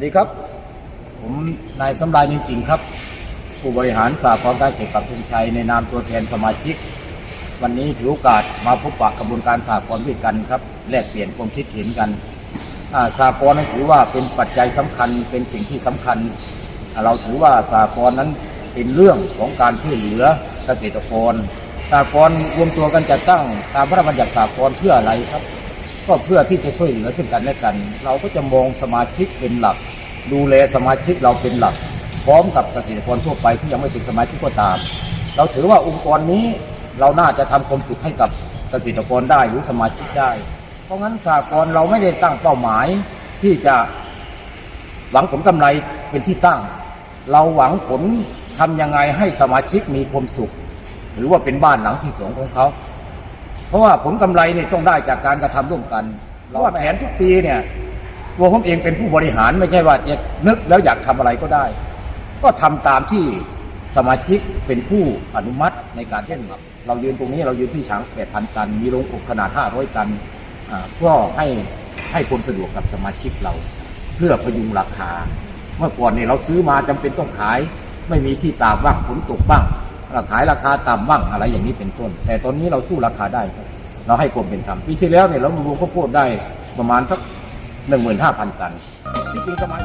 วัสดีครับ ผมนายสำรายจริงๆครับ ผู้บริหารสากลการเกษตรปักธงชัยในนามตัวแทนสมาชิก วันนี้ถือโอกาสมาพบปะกระบวนการสากลด้วยกันครับแลกเปลี่ยนความคิดเห็นกันสากลนั้นถือว่าเป็นปัจจัยสำคัญเป็นสิ่งที่สำคัญ เราถือว่าสากลนั้นเป็นเรื่องของการช่วยเหลือเกษตรกรสากลรวมตัวกันจัดตั้งตามพระราชบัญญัติสากลเพื่ออะไรครับ ก็เพื่อที่จะช่วยเหลือซึ่งกันและกัน เราก็จะมองสมาชิกเป็นหลัก ดูแลสมาชิกเราเป็นหลัก พร้อมกับเกษตรกรทั่วไปที่ยังไม่เป็นสมาชิกก็ตาม เราถือว่าองค์กรนี้เราน่าจะทำความสุขให้กับเกษตรกรได้หรือสมาชิกได้ เพราะงั้นสากลเราไม่ได้ตั้งเป้าหมายที่จะหวังผลกำไรเป็นที่ตั้ง เราหวังผลทำยังไงให้สมาชิกมีความสุข หรือว่าเป็นบ้านหลังที่สองของเขา เพราะว่าผลกำไรเนี่ยต้องได้จากการกระทำร่วมกันเพราะว่าแผนทุกปีเนี่ยตัวผมเองเป็นผู้บริหารไม่ใช่ว่าจะนึกแล้วอยากทำอะไรก็ได้ ก็ทำตามที่สมาชิกเป็นผู้อนุมัติในการเช่นเรายืนตรงนี้เรายืนที่ช้าง8,000ตัน มีโรงอบขนาด 500 ตันอ่าเพื่อให้ให้ความสะดวกกับสมาชิกเรา เพื่อพยุงราคา เมื่อก่อนเนี่ยเราซื้อมาจำเป็นต้องขาย ไม่มีที่ตากบ้างฝนตกบ้างเรา ขายราคาต่ำบ้างอะไรอย่างนี้เป็นต้น แต่ตอนนี้เราสู้ราคาได้ครับเราให้กรมเป็นธรรมปีที่แล้วเนี่ยเรารวมข้าวโพดได้ประมาณสักหนึ่งหมื่นห้าพันตันที่จริงสมัย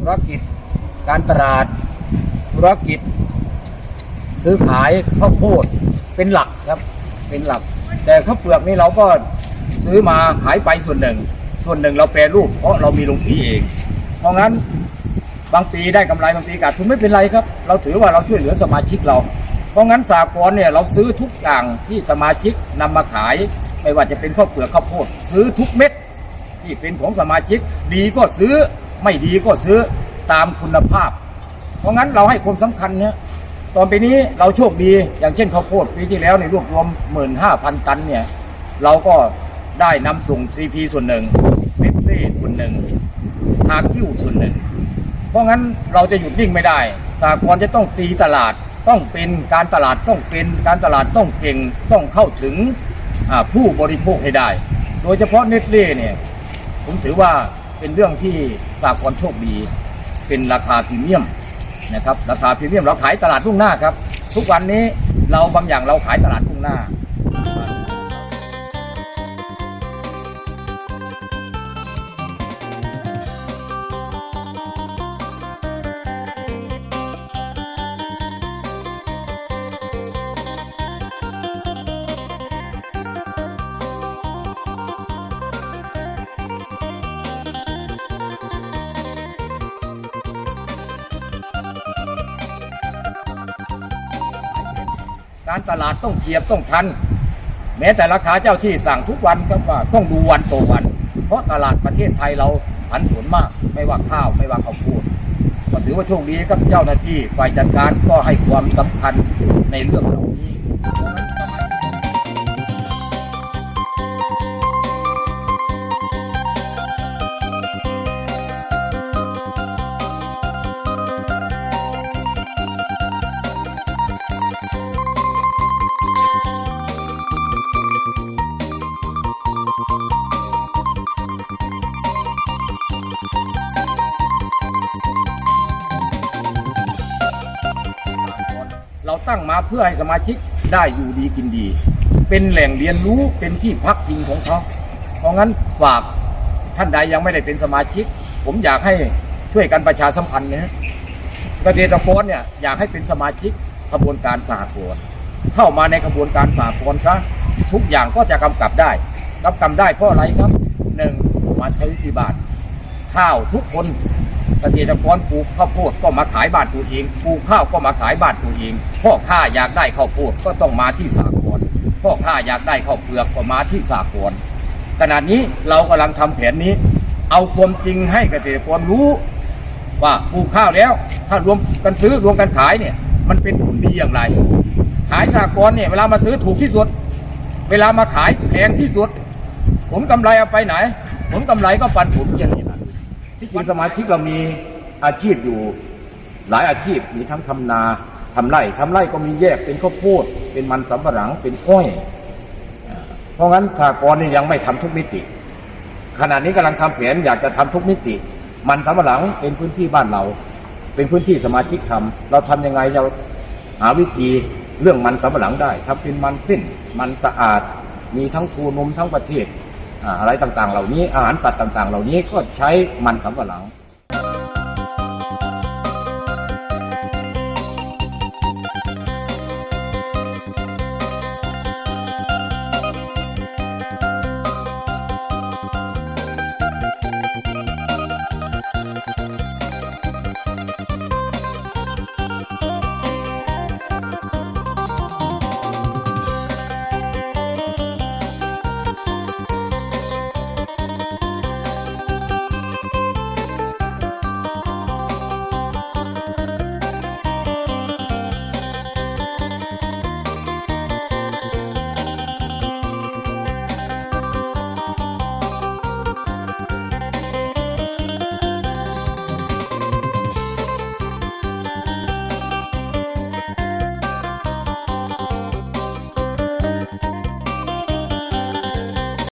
ธุรกิจ การตลาด ธุรกิจ ซื้อขายข้าวโพดเป็นหลักครับ เป็นหลัก แต่ข้าวเปลือกนี่เราก็ซื้อมาขายไปส่วนหนึ่ง ส่วนหนึ่งเราแปรรูปเพราะเรามีโรงสีเอง เพราะงั้นบางปีได้กำไรบางปีขาดทุนไม่เป็นไรครับ เราถือว่าเราช่วยเหลือสมาชิกเรา เพราะงั้นสากลเนี่ยเราซื้อทุกอย่างที่สมาชิกนำมาขาย ไม่ว่าจะเป็นข้าวเปลือกข้าวโพด ซื้อทุกเม็ดที่เป็นของสมาชิกดีก็ซื้อ ไม่ดีก็ซื้อตามคุณภาพ เพราะงั้นเราให้ความสำคัญเนี่ยตอนปีนี้เราโชคดีอย่างเช่นข้าวโพดปีที่แล้วในรวบรวม 15,000 ตันเนี่ยเราก็ได้นำส่งซีพีส่วนหนึ่งเนตเล่ส่วนหนึ่งทากิ้วส่วนหนึ่ง เพราะงั้นเราจะหยุดนิ่งไม่ได้สากลจะต้องตีตลาดต้องเป็นการตลาดต้องเป็นการตลาดต้องเก่งต้องเข้าถึงผู้บริโภคให้ได้ โดยเฉพาะเนตเล่เนี่ยผมถือว่า เป็นเรื่องที่สากลโชคดีเป็นราคาพรีเมียมนะครับราคาพรีเมียมเราขายตลาดรุ่งหน้าครับ ทุกวันนี้เราบางอย่างเราขายตลาดรุ่งหน้า การตลาดต้องเจียบต้องทัน แม้แต่ราคาเจ้าที่สั่งทุกวันก็ว่าต้องดูวันต่อวัน เพราะตลาดประเทศไทยเราผันผวนมาก ไม่ว่าข้าวไม่ว่าข้าวโพดก็ถือว่าโชคดีครับเจ้าหน้าที่ฝ่ายจัดการก็ให้ความสำคัญในเรื่องเหล่านี้ เราตั้งมาเพื่อให้สมาชิกได้อยู่ดีกินดี เป็นแหล่งเรียนรู้เป็นที่พักพิงของเขา เพราะงั้นฝากท่านใดยังไม่ได้เป็นสมาชิก ผมอยากให้ช่วยกันประชาสัมพันธ์นะฮะเกษตรกรเนี่ยอยากให้เป็นสมาชิกขบวนการสหกรเข้ามาในขบวนการสหกรซะทุกอย่างก็จะกำกับได้กำกับได้เพราะอะไรครับหนึ่งมาใช้วิธีบาทข้าวทุกคน เกษตรกรปลูกข้าวโพดก็มาขายบ้านตัวเองปลูกข้าวก็มาขายบ้านตัวเองพ่อค้าอยากได้ข้าวโพดก็ต้องมาที่สากลพ่อค้าอยากได้ข้าวเปลือกก็มาที่สากลขณะนี้เรากำลังทำแผนนี้ เอาความจริงให้เกษตรกรรู้ ว่าปลูกข้าวแล้ว ถ้ารวมกันซื้อรวมกันขายเนี่ย มันเป็นผลดีอย่างไร ขายสากลเนี่ยเวลามาซื้อถูกที่สุด เวลามาขายแพงที่สุด ผลกำไรเอาไปไหน ผลกำไรก็ปันผลเช่นนี้ ที่จริงสมาชิกเรามีอาชีพอยู่ หลายอาชีพมีทั้งทำนาทำไร่ทำไร่ก็มีแยกเป็นข้าวโพดเป็นมันสำปะหลังเป็นอ้อยเพราะงั้นสากลเนี่ยังไม่ทำทุกมิติ ขณะนี้กำลังทำแผนอยากจะทำทุกมิติ มันสำปะหลังเป็นพื้นที่บ้านเรา เป็นพื้นที่สมาชิกทำเราทำยังไงเราหาวิธีเรื่องมันสำปะหลังได้ทำเป็นมันสิ้นมันสะอาด มีทั้งคูนมทั้งประเทศ อะไรต่างๆ เหล่านี้อาหารสัตว์ต่าง ๆ เหล่านี้ก็ใช้มันสำปะหลัง